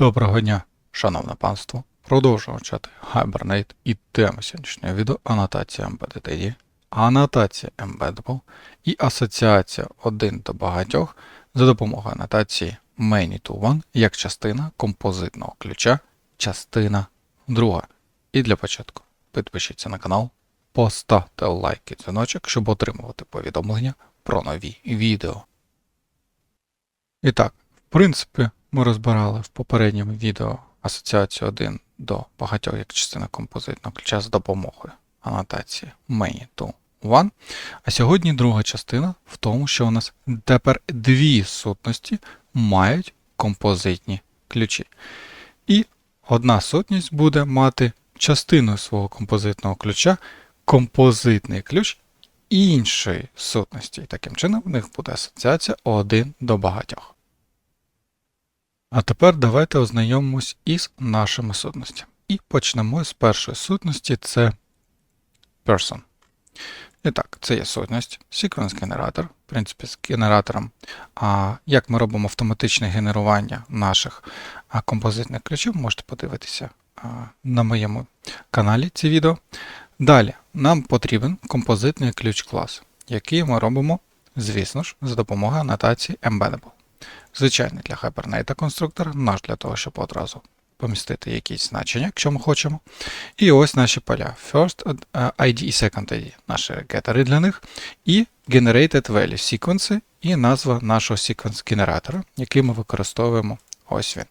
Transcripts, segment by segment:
Доброго дня, шановне панство. Продовжуємо вчати Hibernate і тема сьогоднішнього відео анотація Embedded анотація Embeddable і асоціація один до багатьох за допомогою анотації Many to One як частина композитного ключа, частина друга. І для початку підпишіться на канал, поставте лайк і дзвіночок, щоб отримувати повідомлення про нові відео. І так, в принципі, ми розбирали в попередньому відео асоціацію 1 до багатьох як частина композитного ключа з допомогою анотації many to one. А сьогодні друга частина в тому, що у нас тепер дві сутності мають композитні ключі. І одна сутність буде мати частиною свого композитного ключа композитний ключ іншої сутності. І таким чином в них буде асоціація 1 до багатьох. А тепер давайте ознайомимось із нашими сутностями. І почнемо з першої сутності це person. І так, це є сутність, sequence генератор. В принципі, з генератором, а, як ми робимо автоматичне генерування наших композитних ключів, можете подивитися на моєму каналі ці відео. Далі, нам потрібен композитний ключ клас, який ми робимо, звісно ж, за допомогою анотації Embeddable. Звичайний для Hibernate конструктор, наш для того, щоб одразу помістити якісь значення, якщо ми хочемо. І ось наші поля. First ID і Second ID, наші гетери для них, і Generated Value Sequence, і назва нашого sequence генератора, який ми використовуємо. Ось він.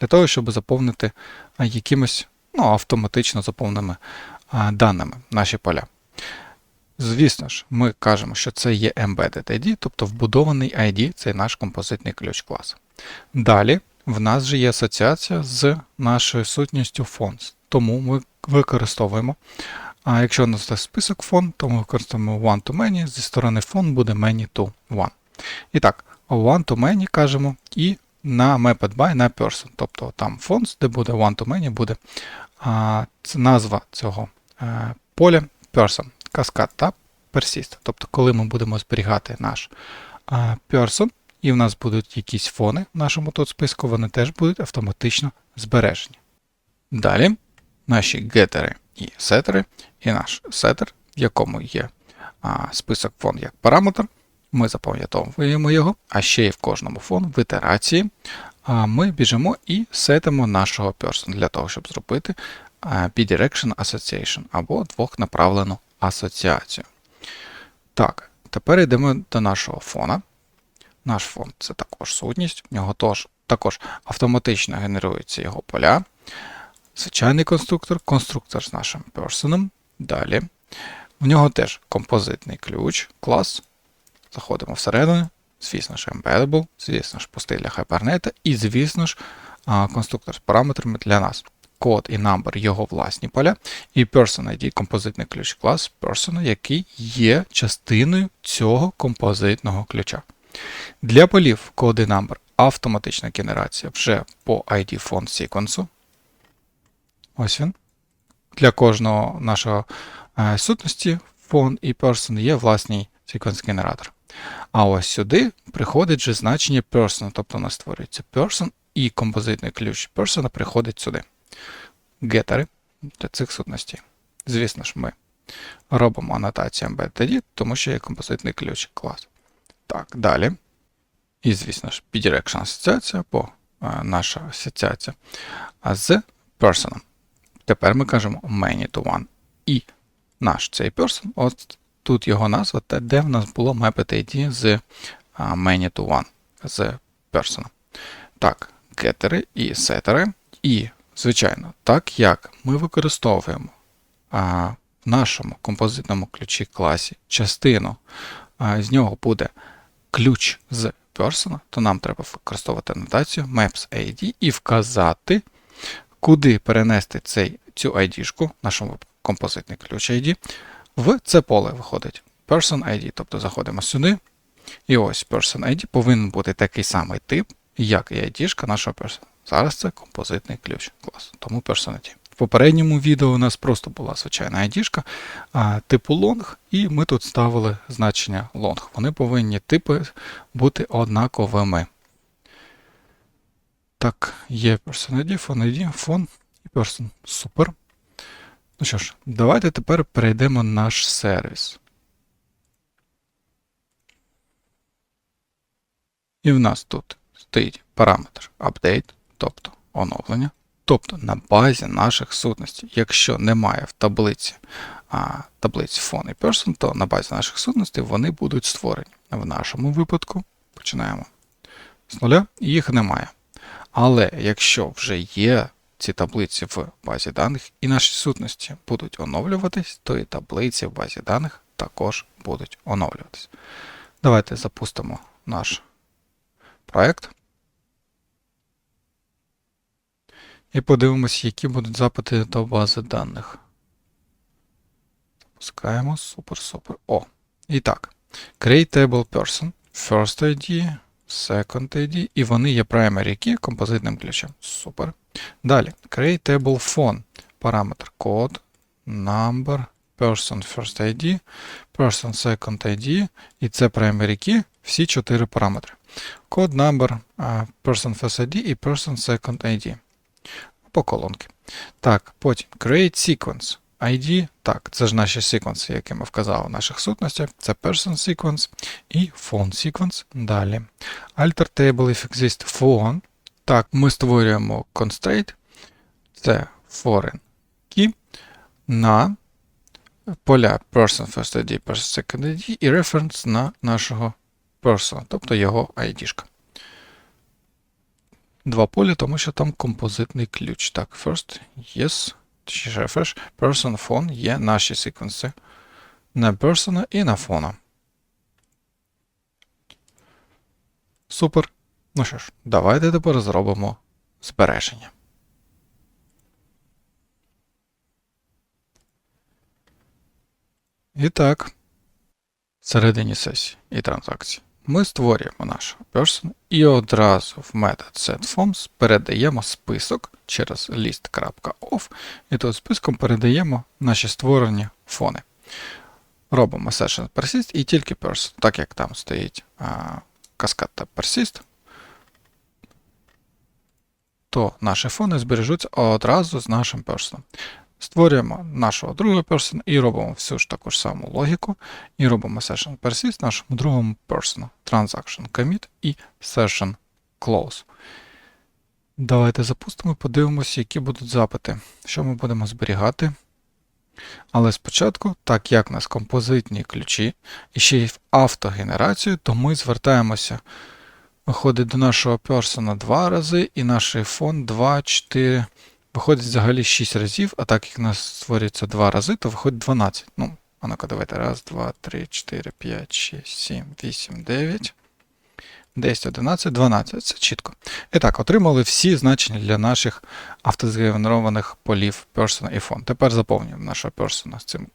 Для того, щоб заповнити якимось ну, автоматично заповненими даними наші поля. Звісно ж, ми кажемо, що це є Embedded ID, тобто вбудований ID це наш композитний ключ класу. Далі в нас же є асоціація з нашою сутністю fonts, тому ми використовуємо. А якщо у нас це список фон, то ми використовуємо one to many, зі сторони фон буде many to one. І так, one to many кажемо і на mapped by на person. Тобто там fonts, де буде one to many, буде а, назва цього а, е, поля person каскад та persist. Тобто, коли ми будемо зберігати наш person, і в нас будуть якісь фони в нашому тут списку, вони теж будуть автоматично збережені. Далі наші гетери і сетери, і наш сетер, в якому є а, список фон як параметр. Ми запам'ятовуємо його, а ще й в кожному фон в ітерації а ми біжимо і сетимо нашого person для того, щоб зробити bidirection association або двохнаправлену асоціацію. Так, тепер йдемо до нашого фона. Наш фон це також сутність, в нього тож, також автоматично генеруються його поля. Звичайний конструктор, конструктор з нашим персоном. Далі. В нього теж композитний ключ, клас. Заходимо всередину, звісно ж, embeddable, звісно ж, пустий для Hibernate, і, звісно ж, конструктор з параметрами для нас код і number його власні поля, і person ID композитний ключ клас person, який є частиною цього композитного ключа. Для полів код і number автоматична генерація вже по ID font sequence. Ось він. Для кожного нашого е, сутності font і person є власний секвенс-генератор. А ось сюди приходить же значення person, тобто у нас створюється person, і композитний ключ person приходить сюди гетери для цих сутностей. Звісно ж, ми робимо анотацію embedded, тому що є композитний ключ клас. Так, далі. І, звісно ж, bidirection асоціація, бо е, наша асоціація з person. Тепер ми кажемо many to one. І наш цей person, от тут його назва, де в нас було mapped ID з many to one, з person. Так, гетери і сетери. І Звичайно, так як ми використовуємо а, в нашому композитному ключі класі частину, а, з нього буде ключ з person, то нам треба використовувати анотацію maps.id і вказати, куди перенести цей, цю ID-шку, нашому композитний ключ ID, в це поле виходить person ID. Тобто заходимо сюди. І ось person ID повинен бути такий самий тип, як і ID нашого person. Зараз це композитний ключ клас, тому Personality. В попередньому відео у нас просто була звичайна ID типу long, і ми тут ставили значення long. Вони повинні типи бути однаковими. Так, є person ID, фон ID, фон і person. Супер. Ну що ж, давайте тепер перейдемо на наш сервіс. І в нас тут стоїть параметр update, тобто оновлення. Тобто на базі наших сутностей, якщо немає в таблиці а, таблиці phone і person, то на базі наших сутностей вони будуть створені. В нашому випадку починаємо з нуля, їх немає. Але якщо вже є ці таблиці в базі даних і наші сутності будуть оновлюватись, то і таблиці в базі даних також будуть оновлюватись. Давайте запустимо наш проект. І подивимось, які будуть запити до бази даних. Запускаємо. Супер, супер. О. І так. Create table person, first ID, second ID, і вони є primary key композитним ключем. Супер. Далі. Create table phone. Параметр код, number, person first ID, person second ID, і це primary key, всі чотири параметри. Код, number, person first ID і person second ID. По колонки. Так, потім create sequence. ID, так, це ж наші секвенси, які ми вказали в наших сутностях. Це person sequence і phone sequence. Далі. Alter table if exist phone. Так, ми створюємо constraint. Це foreign key на поля person first ID, person second ID і reference на нашого person, тобто його ID. -шка. Два поля, тому що там композитний ключ. Так, first, yes, чи refresh, person, phone є наші секвенси на person і на фона. Супер. Ну що ж, давайте тепер зробимо збереження. І так, всередині сесії і транзакції ми створюємо наш person і одразу в метод setForms передаємо список через list.off і тут списком передаємо наші створені фони. Робимо session persist і тільки person, так як там стоїть каскад та persist, то наші фони збережуться одразу з нашим person. Створюємо нашого другого person і робимо всю ж таку ж саму логіку. І робимо session persist нашому другому person, transaction commit і session close. Давайте запустимо, подивимося, які будуть запити, що ми будемо зберігати. Але спочатку, так як у нас композитні ключі і ще й в автогенерацію, то ми звертаємося, виходить до нашого персона два рази, і наш фон 2, 4. Виходить взагалі 6 разів, а так як у нас створюється 2 рази, то виходить 12. Ну, а ну-ка, давайте. Раз, 2, 3, 4, 5, 6, 7, 8, 9, 10, 11, 12. Це чітко. І так, отримали всі значення для наших автозгенерованих полів person і фон. Тепер заповнюємо нашого persona з цим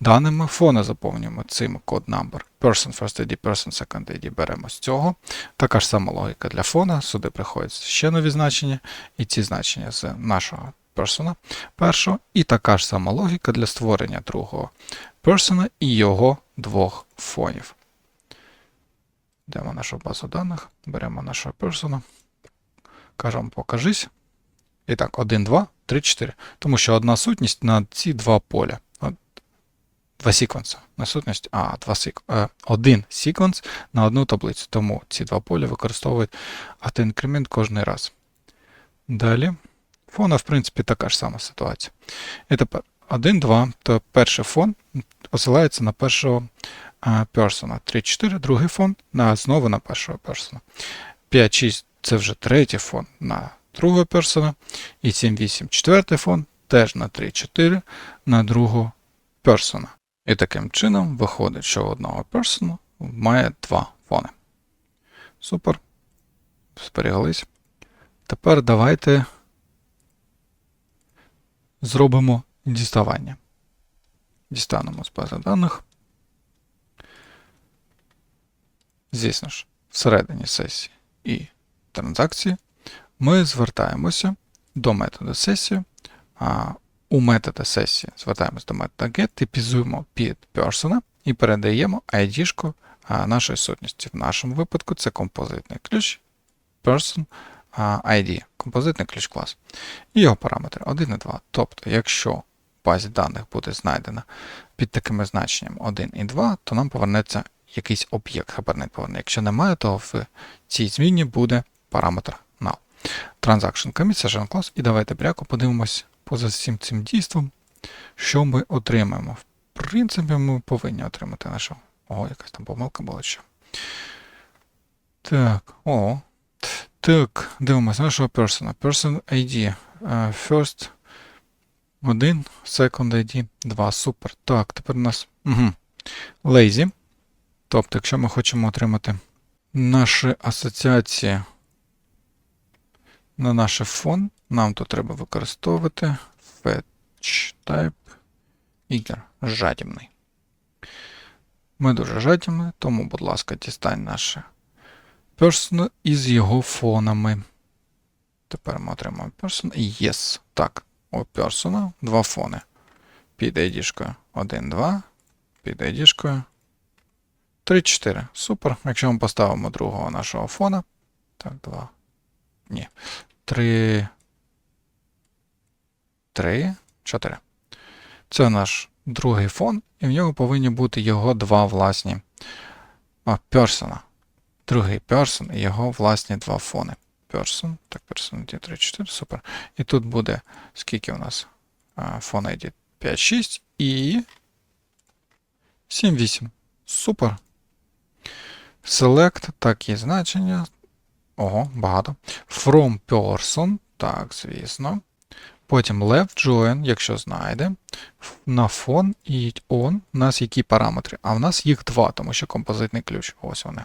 даними. Фони заповнюємо цим код number. Person first ID, person second ID беремо з цього. Така ж сама логіка для фона. Сюди приходять ще нові значення, і ці значення з нашого persona першого. І така ж сама логіка для створення другого persona і його двох фонів. Йдемо в нашу базу даних, беремо нашого persona, кажемо покажись. І так, 1, 2, 3, 4. Тому що одна сутність на ці два поля два секвенси. На сутність, а, два сек... Е, один секвенс на одну таблицю. Тому ці два поля використовують автоінкремент кожен раз. Далі. Фона, в принципі, така ж сама ситуація. І тепер 1, 2, то перший фон посилається на першого персона. 3, 4, другий фон на, знову на першого персона. 5, 6 це вже третій фон на другого персона. І 7, 8, четвертий фон теж на 3, 4 на другого персона. І таким чином виходить, що одного персону має два фони. Супер. Зберіглись. Тепер давайте зробимо діставання. Дістанемо з бази даних. Звісно ж, всередині сесії і транзакції ми звертаємося до методу сесії. У метода сесії звертаємось до метода get, типізуємо під person і передаємо ID нашої сутності. В нашому випадку це композитний ключ person ID, композитний ключ клас. І його параметри 1 і 2. Тобто, якщо в базі даних буде знайдено під такими значенням 1 і 2, то нам повернеться якийсь об'єкт хабарнет поверне. Якщо немає, то в цій зміні буде параметр null. Transaction commit, session class. І давайте пряко подивимось поза всім цим дійством, що ми отримаємо. В принципі, ми повинні отримати нашу. Ого, якась там помилка була ще. Так, о. Так, дивимося нашого person. Person ID. е, First 1, second ID 2. Супер. Так, тепер у нас. Угу. Lazy. Тобто, якщо ми хочемо отримати наші асоціації на наш фон, нам тут треба використовувати fetch type eager. Жадібний. Ми дуже жадібні, тому, будь ласка, дістань наше person із його фонами. Тепер ми отримаємо person yes. Так, у person два фони. Під ID-шкою 1, 2, під ID-шкою 3, 4. Супер. Якщо ми поставимо другого нашого фона. Так, 2. Ні. 3. 3, 4. Це наш другий фон, і в нього повинні бути його два власні а, персона. Другий person і його власні два фони. Person. Так, person ID 3, 4, супер. І тут буде скільки у нас? Фон ID 5, 6 і 7, 8. Супер. Select, такі значення. Ого, багато. From person, так, звісно. Потім left join, якщо знайде. На фон і on у нас які параметри? А в нас їх два, тому що композитний ключ. Ось вони.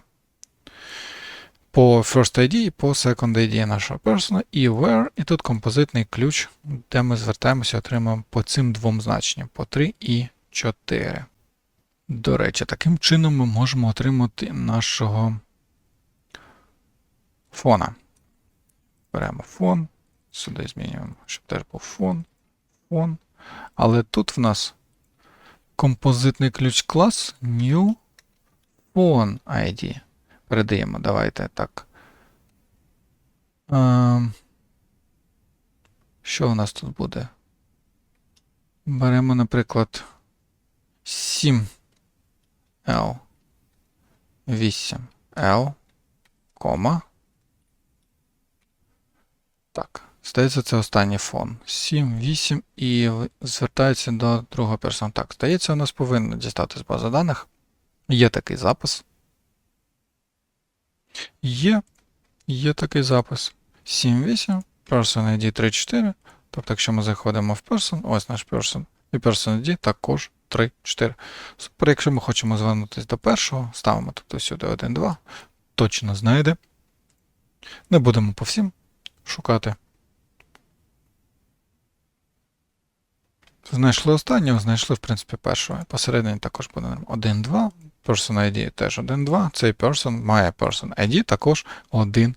По first ID і по second ID нашого persona, і where, і тут композитний ключ, де ми звертаємося, отримаємо по цим двом значенням, по 3 і 4. До речі, таким чином ми можемо отримати нашого фона. Беремо фон, сюди змінюємо, щоб теж був фон, фон. Але тут в нас композитний ключ клас New Phone ID. Передаємо, давайте так. Ем, Що у нас тут буде? Беремо, наприклад, 7 L 8 L, кома. Так, здається, це останній фон. 7, 8 і звертається до другого персона. Так, здається, у нас повинно дістати з бази даних. Є такий запис. Є. Є такий запис. 7, 8, person ID 3, 4. Тобто, якщо ми заходимо в person, ось наш person, і person ID також 3, 4. Супер, якщо ми хочемо звернутися до першого, ставимо тобто сюди 1, 2, точно знайде. Не будемо по всім шукати. Знайшли останнього, знайшли, в принципі, першого. Посередині також буде 1, 2. Person ID теж 1, 2. Цей person має person ID також 1,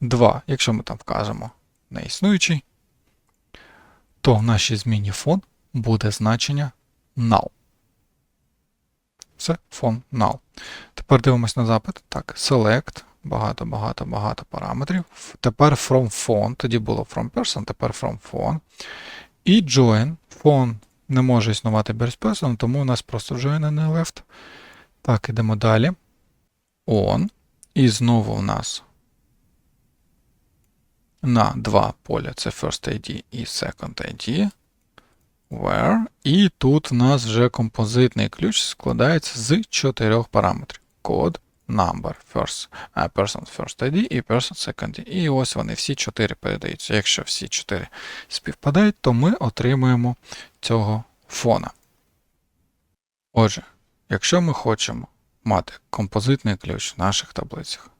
2. Якщо ми там вкажемо неіснуючий, то в нашій зміні фон буде значення null. Це фон null. Тепер дивимось на запит. Так, select. Багато, багато, багато параметрів. Тепер from phone. Тоді було from person, тепер from phone. І join. Phone не може існувати без person, тому у нас просто join, а не left. Так, ідемо далі. On. І знову у нас на два поля це first ID і second ID. Where. І тут в нас вже композитний ключ складається з чотирьох параметрів. Код, number, first, person first ID і person second ID. І ось вони всі чотири передаються. Якщо всі чотири співпадають, то ми отримуємо цього фона. Отже, якщо ми хочемо мати композитний ключ в наших таблицях,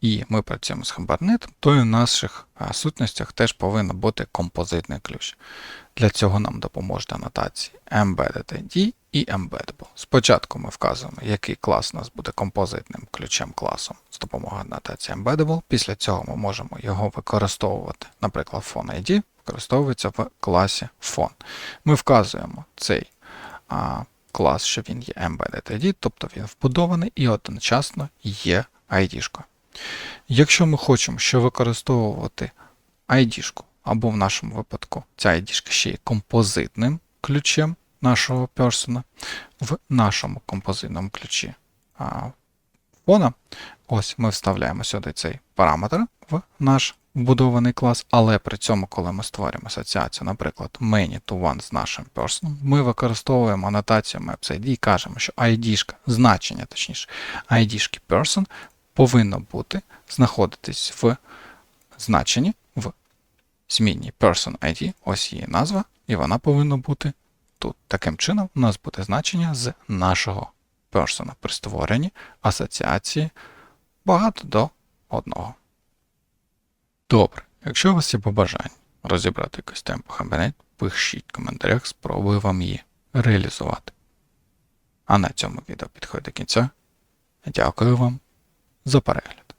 і ми працюємо з хабарнетом, то і в наших сутностях теж повинен бути композитний ключ. Для цього нам допоможуть анотації Embedded ID і Embeddable. Спочатку ми вказуємо, який клас у нас буде композитним ключем класом з допомогою анотації Embeddable. Після цього ми можемо його використовувати. Наприклад, Phone ID використовується в класі Phone. Ми вказуємо цей а, клас, що він є Embedded ID, тобто він вбудований і одночасно є ID-шкою. Якщо ми хочемо ще використовувати ID-шку, або в нашому випадку ця ID-шка ще є композитним ключем нашого персона, в нашому композитному ключі. Фона, ось ми вставляємо сюди цей параметр в наш вбудований клас, але при цьому, коли ми створюємо асоціацію, наприклад, many to one з нашим person, ми використовуємо анотацію Maps ID і кажемо, що ID-шка, значення, точніше, ID-шки person повинно бути знаходитись в значенні в змінній person ID, ось її назва, і вона повинна бути тут. Таким чином, у нас буде значення з нашого persona при створенні асоціації багато до одного. Добре, якщо у вас є побажання розібрати якусь тему Hibernate, пишіть в коментарях, спробую вам її реалізувати. А на цьому відео підходить до кінця. Дякую вам за перегляд.